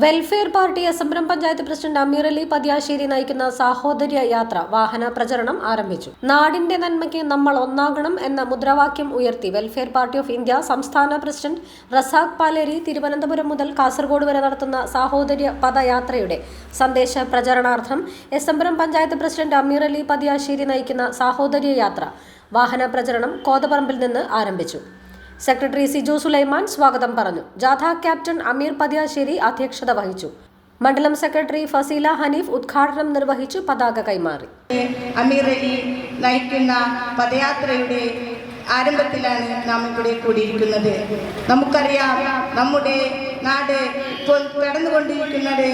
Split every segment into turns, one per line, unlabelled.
welfare party അസംബ്രം panchayat president Ameer Ali Pathiyassery നയിക്കുന്ന സാഹോദര്യ യാത്ര വാഹന പ്രചരണം ആരംഭിച്ചു. നാടിന്റെ നന്മയ്ക്ക് നമ്മൾ ഒന്നാകണം എന്ന മുദ്രാവാക്യം ഉയർത്തി വെൽഫെയർ പാർട്ടി ഓഫ് ഇന്ത്യ സംസ്ഥാന പ്രസിഡന്റ് റസാഖ് പാലേരി തിരുവനന്തപുരം മുതൽ കാസർഗോഡ് വരെ നടത്തുന്ന സാഹോദര്യ പദയാത്രയുടെ സന്ദേശ പ്രചരണാർത്ഥം എസംബ്രം പഞ്ചായത്ത് പ്രസിഡന്റ് അമീർ അലി പതിയാശ്ശേരി നയിക്കുന്ന സാഹോദര്യ യാത്ര വാഹന പ്രചരണം കോതപറമ്പിൽ നിന്ന് ആരംഭിച്ചു. സെക്രട്ടറി സിജു സുലൈമാൻ സ്വാഗതം പറഞ്ഞു. ജാഥ ക്യാപ്റ്റൻ അമീർ പതിയാശ്ശേരി അധ്യക്ഷത വഹിച്ചു. മണ്ഡലം സെക്രട്ടറി ഫസീല ഹനീഫ് ഉദ്ഘാടനം നിർവഹിച്ചു പതാക കൈമാറി.
അമീർ അലി നയിക്കുന്ന പദയാത്രയുടെ ആരംഭത്തിലാണ് നാം ഇവിടെ കൂടിയിരിക്കുന്നത്. നമുക്കറിയാം നമ്മുടെ നാട് ഇപ്പോൾ കടന്നുകൊണ്ടിരിക്കുന്നത്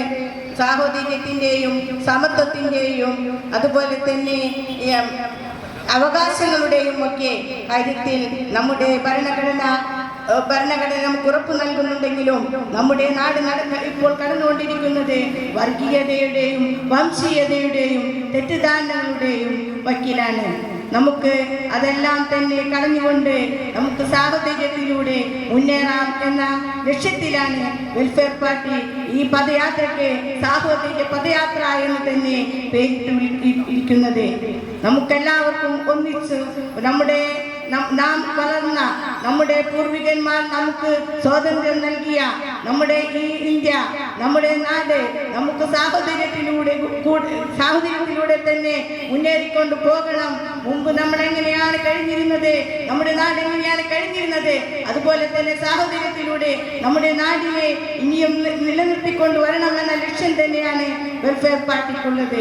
സാഹോദര്യത്തിന്റെയും സമത്വത്തിന്റെയും അതുപോലെ തന്നെ അവകാശങ്ങളുടെയും ഒക്കെ കാര്യത്തിൽ നമ്മുടെ ഭരണഘടന ഭരണഘടന നമുക്ക് ഉറപ്പ് നൽകുന്നുണ്ടെങ്കിലും നമ്മുടെ നാട് നടക്ക ഇപ്പോൾ കടന്നുകൊണ്ടിരിക്കുന്നത് വർഗീയതയുടെയും വംശീയതയുടെയും തെറ്റിദ്ധാരണകളുടെയും വക്കീലാണ്. നമുക്ക് അതെല്ലാം തന്നെ കളഞ്ഞുകൊണ്ട് നമുക്ക് സാഹചര്യത്തിലൂടെ മുന്നേറാം എന്ന ലക്ഷ്യത്തിലാണ് വെൽഫെയർ പാർട്ടി ഈ പദയാത്രയ്ക്ക് സാഹോദര്യ പദയാത്ര എന്ന് തന്നെ പേരിട്ട് വിളി- ഇരിക്കുന്നത്. നമുക്കെല്ലാവർക്കും ഒന്നിച്ച് നമ്മുടെ നം- വളർന്ന നമ്മുടെ പൂർവികന്മാർ നമുക്ക് സ്വാതന്ത്ര്യം നൽകിയ നമ്മുടെ ഈ ഇന്ത്യ നമ്മുടെ നാട് നമുക്ക് സാഹോദര്യത്തിലൂടെ സാഹോദര്യത്തിലൂടെ തന്നെ മുന്നേറിക്കൊണ്ട് പോകണം. മുമ്പ് നമ്മൾ എങ്ങനെയാണ് കഴിഞ്ഞിരുന്നത്? നമ്മുടെ നാട് എങ്ങനെയാണ് കഴിഞ്ഞിരുന്നത്? അതുപോലെ തന്നെ സാഹോദര്യത്തിലൂടെ നമ്മുടെ നാടിനെ ഇനിയും നിലനിർത്തിക്കൊണ്ട് വരണമെന്ന ലക്ഷ്യം തന്നെയാണ് വെൽഫെയർ പാർട്ടിക്കുള്ളത്